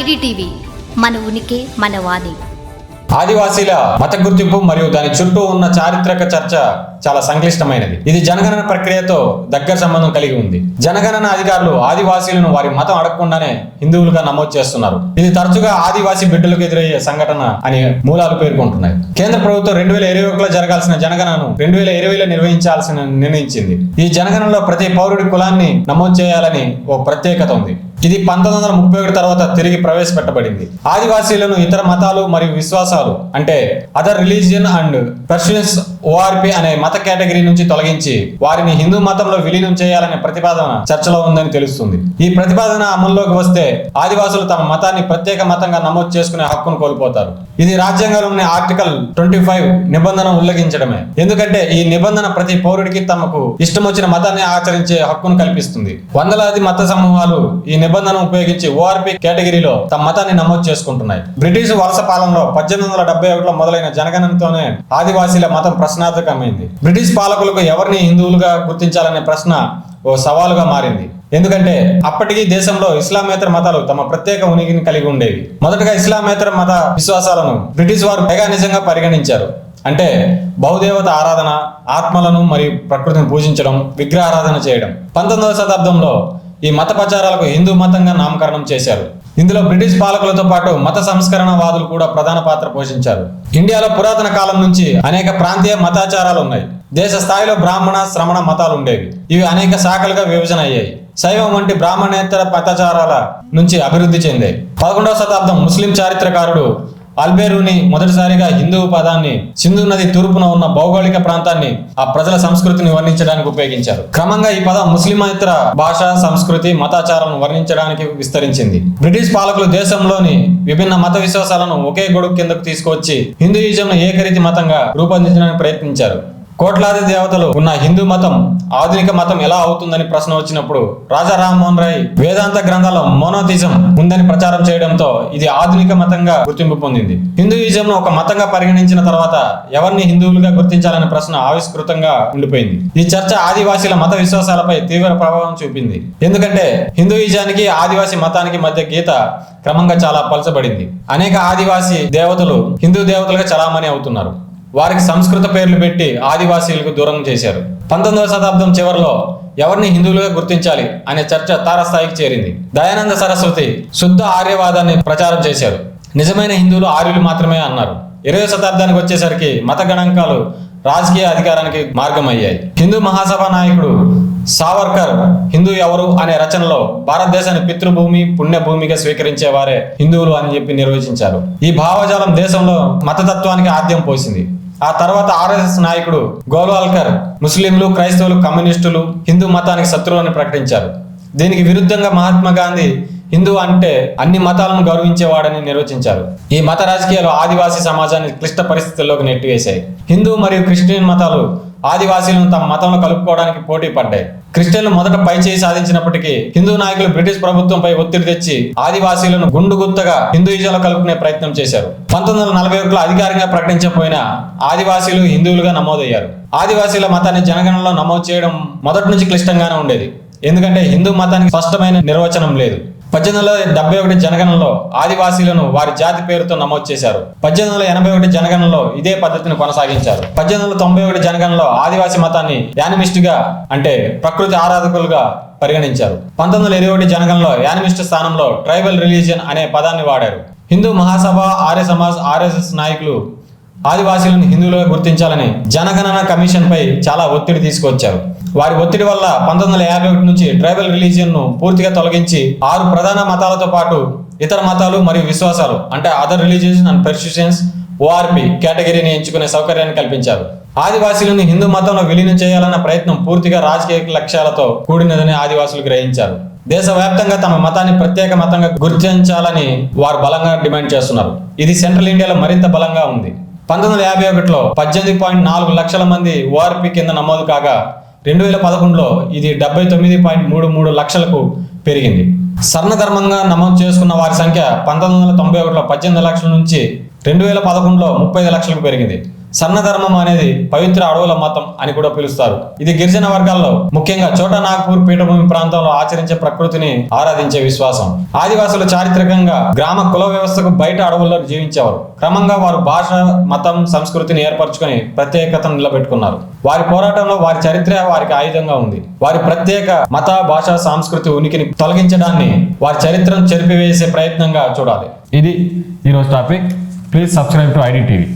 IDTV మన ఉనికి మన వాణి. ఆదివాసీల మత గుర్తింపు మరియు దాని చుట్టూ ఉన్న చారిత్రక చర్చ చాలా సంక్లిష్టమైనది. ఇది జనగణన ప్రక్రియతో దగ్గర సంబంధం కలిగి ఉంది. జనగణన అధికారులు ఆదివాసీలను వారి మతం అడగకుండానే హిందువులుగా నమోదు చేస్తున్నారు. ఇది తరచుగా ఆదివాసీ బిడ్డలకు ఎదురయ్యే సంఘటన అని మూలాలు పేర్కొంటున్నాయి. కేంద్ర ప్రభుత్వం రెండు వేల ఇరవై ఒకటిలో జరగాల్సిన జనగణనను రెండు వేల ఇరవైలో నిర్వహించాల్సిన నిర్ణయించింది. ఈ జనగణనలో ప్రతి పౌరుడి కులాన్ని నమోదు చేయాలని ఓ ప్రత్యేకత ఉంది. ఇది పంతొమ్మిది వందల ముప్పై ఒకటి తర్వాత తిరిగి ప్రవేశపెట్టబడింది. ఆదివాసీలను ఇతర మతాలు మరియు విశ్వాసాలు అంటే other religion and Persians ORP అనే మత కేటగిరీ నుంచి తొలగించి వారిని హిందూ మతంలో విలీనం చేయాలనే ప్రతిపాదన చర్చలో ఉందని తెలుస్తుంది. ఈ ప్రతిపాదన అమల్లోకి వస్తే ఆదివాసులు తమ మతాన్ని ప్రత్యేక మతంగా నమోదు చేసుకునే హక్కును కోల్పోతారు. ఇది రాజ్యాంగంలోని ఆర్టికల్ ట్వంటీ ఫైవ్ నిబంధన ఉల్లంఘించడమే. ఎందుకంటే ఈ నిబంధన ప్రతి పౌరుడికి తమకు ఇష్టం వచ్చిన మతాన్ని ఆచరించే హక్కును కల్పిస్తుంది. వందలాది మత సమూహాలు ఈ నిబంధన ఉపయోగించి ఓఆర్పి కేటగిరీలో తమ మతాన్ని నమోదు చేసుకుంటున్నాయి. బ్రిటిష్ వలస పాలనలో పద్దెనిమిది వందల డెబ్బై ఒకటిలో మొదలైన జనగణనతోనే ఆదివాసీల మతం ప్రశ్నార్థకమైంది బ్రిటిష్ పాలకులకు ఎవరిని హిందువులుగా గుర్తించాలనే ప్రశ్న ఓ సవాలుగా మారింది. ఎందుకంటే అప్పటికీ దేశంలో ఇస్లామేతర మతాలు తమ ప్రత్యేక ఉనికిని కలిగి ఉండేవి. మొదటగా ఇస్లామేతర మత విశ్వాసాలను బ్రిటిష్ వారు నిజంగా పరిగణించారు. అంటే బహుదేవత ఆరాధన ఆత్మలను మరియు ప్రకృతిని పూజించడం విగ్రహారాధన చేయడం. పంతొమ్మిదవ శతాబ్దంలో ఈ మత ప్రచారాలకు హిందూ మతంగా నామకరణం చేశారు. ఇందులో బ్రిటిష్ పాలకులతో పాటు మత సంస్కరణ వాదులు కూడా ప్రధాన పాత్ర పోషించారు. ఇండియాలో పురాతన కాలం నుంచి అనేక ప్రాంతీయ మతాచారాలు ఉన్నాయి. దేశ స్థాయిలో బ్రాహ్మణ శ్రమణ మతాలు ఉండేవి. ఇవి అనేక శాఖలుగా విభజన అయ్యాయి. శైవం వంటి బ్రాహ్మణేతర మతాచారాల నుంచి అభివృద్ధి చెందాయి. పదకొండవ శతాబ్దం ముస్లిం చారిత్రకారుడు అల్బేరుని మొదటిసారిగా హిందూ పదాన్ని సింధు నది తూర్పున ఉన్న భౌగోళిక ప్రాంతాన్ని ఆ ప్రజల సంస్కృతిని వర్ణించడానికి ఉపయోగించారు. క్రమంగా ఈ పదం ముస్లిమేతర భాష సంస్కృతి మతాచారాలను వర్ణించడానికి విస్తరించింది. బ్రిటిష్ పాలకులు దేశంలోని విభిన్న మత విశ్వాసాలను ఒకే గొడుగు కిందకు తీసుకొచ్చి హిందూయిజంను ఏకరీతి మతంగా రూపొందించడానికి ప్రయత్నించారు. కోట్లాది దేవతలు ఉన్న హిందూ మతం ఆధునిక మతం ఎలా అవుతుందని ప్రశ్న వచ్చినప్పుడు రాజా రామ్మోహన్ రాయ్ వేదాంత గ్రంథాల మోనోథిజం ఉందని ప్రచారం చేయడంతో ఇది ఆధునిక మతంగా గుర్తింపు పొందింది. హిందూయిజంను ఒక మతంగా పరిగణించిన తర్వాత ఎవరిని హిందువులుగా గుర్తించాలనే ప్రశ్న ఆవిష్కృతంగా ఉండిపోయింది. ఈ చర్చ ఆదివాసీల మత విశ్వాసాలపై తీవ్ర ప్రభావం చూపింది. ఎందుకంటే హిందూయిజానికి ఆదివాసీ మతానికి మధ్య గీత క్రమంగా చాలా పలచబడింది. అనేక ఆదివాసీ దేవతలు హిందూ దేవతలుగా చలామణి అవుతున్నారు. వారికి సంస్కృత పేర్లు పెట్టి ఆదివాసీలకు దూరం చేశారు. పంతొమ్మిదవ శతాబ్దం చివరిలో ఎవరిని హిందువులుగా గుర్తించాలి అనే చర్చ తారస్థాయికి చేరింది. దయానంద సరస్వతి శుద్ధ ఆర్యవాదాన్ని ప్రచారం చేశారు. నిజమైన హిందువులు ఆర్యులు మాత్రమే అన్నారు. ఇరవై శతాబ్దానికి వచ్చేసరికి మత గణాంకాలు రాజకీయ అధికారానికి మార్గమయ్యాయి. హిందూ మహాసభ నాయకుడు సావర్కర్ హిందూ ఎవరు? అనే రచనలో భారతదేశాన్ని పితృభూమి పుణ్యభూమిగా స్వీకరించే వారే హిందువులు అని చెప్పి నిర్వచించారు. ఈ భావజాలం దేశంలో మతతత్వానికి ఆద్యం పోసింది. ఆ తర్వాత ఆర్ఎస్ఎస్ నాయకుడు గోల్వాల్కర్ ముస్లింలు క్రైస్తవులు కమ్యూనిస్టులు హిందూ మతానికి శత్రువులని ప్రకటించారు. దీనికి విరుద్ధంగా మహాత్మా గాంధీ హిందూ అంటే అన్ని మతాలను గౌరవించేవాడని నిర్వచించారు. ఈ మత రాజకీయాలు ఆదివాసీ సమాజాన్ని క్లిష్ట పరిస్థితుల్లోకి నెట్టివేశాయి. హిందూ మరియు క్రిస్టియన్ మతాలు ఆదివాసీలను తమ మతంలో కలుపుకోవడానికి పోటీ పడ్డాయి. క్రిస్టియన్లు మొదట పై చేయి సాధించినప్పటికీ హిందూ నాయకులు బ్రిటిష్ ప్రభుత్వంపై ఒత్తిడి తెచ్చి ఆదివాసీలను గుండుగుత్తగా హిందూయిజంలో కలుపుకునే ప్రయత్నం చేశారు. పంతొమ్మిది వందల నలభై ఒకటిలో అధికారికంగా ప్రకటించకపోయినా ఆదివాసీలు హిందువులుగా నమోదయ్యారు. ఆదివాసీల మతాన్ని జనగణనలో నమోదు చేయడం మొదటి నుంచి క్లిష్టంగానే ఉండేది. ఎందుకంటే హిందూ మతానికి స్పష్టమైన నిర్వచనం లేదు. పద్దెనిమిది వందల డెబ్బై ఒకటి జనగణనలో ఆదివాసీలను వారి జాతి పేరుతో నమోదు చేశారు. పద్దెనిమిది వందల ఎనభై ఒకటి జనగణనలో ఇదే పద్ధతిని కొనసాగించారు. పద్దెనిమిది వందల తొంభై ఒకటి జనగణనలో ఆదివాసీ మతాన్ని యానిమిస్ట్గా అంటే ప్రకృతి ఆరాధకులుగా పరిగణించారు. పంతొమ్మిది వందల ఇరవై ఒకటి జనగణనలో యానిమిస్ట్ స్థానంలో ట్రైబల్ రిలీజియన్ అనే పదాన్ని వాడారు. హిందూ మహాసభ ఆర్య సమాజ్ ఆర్ఎస్ఎస్ నాయకులు ఆదివాసీలను హిందువులుగా గుర్తించాలని జనగణన కమిషన్ పై చాలా ఒత్తిడి తీసుకొచ్చారు. వారి ఒత్తిడి వల్ల పంతొమ్మిది వందల యాభై ఒకటి నుంచి ట్రైబల్ రిలీజియన్ను పూర్తిగా తొలగించి ఆరు ప్రధాన మతాలతో పాటు ఇతర మతాలు మరియు విశ్వాసాలు అంటే other religions and persuasions ORP కేటగిరీని ఎంచుకునే సౌకర్యాన్ని కల్పించారు. ఆదివాసీలను హిందూ మతంలో విలీనం చేయాలన్న ప్రయత్నం పూర్తిగా రాజకీయ లక్ష్యాలతో కూడినదని ఆదివాసులు గ్రహించారు. దేశవ్యాప్తంగా తమ మతాన్ని ప్రత్యేక మతంగా గుర్తించాలని వారు బలంగా డిమాండ్ చేస్తున్నారు. ఇది సెంట్రల్ ఇండియాలో మరింత బలంగా ఉంది. పంతొమ్మిది వందల యాభై ఒకటిలో పద్దెనిమిది పాయింట్ నాలుగు లక్షల మంది ఓఆర్పి కింద నమోదు కాగా రెండు వేల పదకొండులో ఇది డెబ్బై తొమ్మిది పాయింట్ మూడు మూడు లక్షలకు పెరిగింది. సర్ణధర్మంగా నమోదు చేసుకున్న వారి సంఖ్య పంతొమ్మిది వందల తొంభై ఒకటిలో పద్దెనిమిది లక్షల నుంచి రెండు వేల పదకొండులో ముప్పై ఐదు లక్షలకు పెరిగింది. సన్నధర్మం అనేది పవిత్ర అడవుల మతం అని కూడా పిలుస్తారు. ఇది గిరిజన వర్గాల్లో ముఖ్యంగా చోటా నాగ్పూర్ పీఠభూమి ప్రాంతంలో ఆచరించే ప్రకృతిని ఆరాధించే విశ్వాసం. ఆదివాసులు చారిత్రకంగా గ్రామ కుల వ్యవస్థకు బయట అడవుల్లో జీవించేవారు. క్రమంగా వారు భాష మతం సంస్కృతిని ఏర్పరచుకొని ప్రత్యేకతను నిలబెట్టుకున్నారు. వారి పోరాటంలో వారి చరిత్ర వారికి ఆయుధంగా ఉంది. వారి ప్రత్యేక మత భాష సాంస్కృతి ఉనికిని తొలగించడాన్ని వారి చరిత్రను చెరిపివేసే ప్రయత్నంగా చూడాలి. ఇది ఈరోజు topic. Please subscribe to ID TV.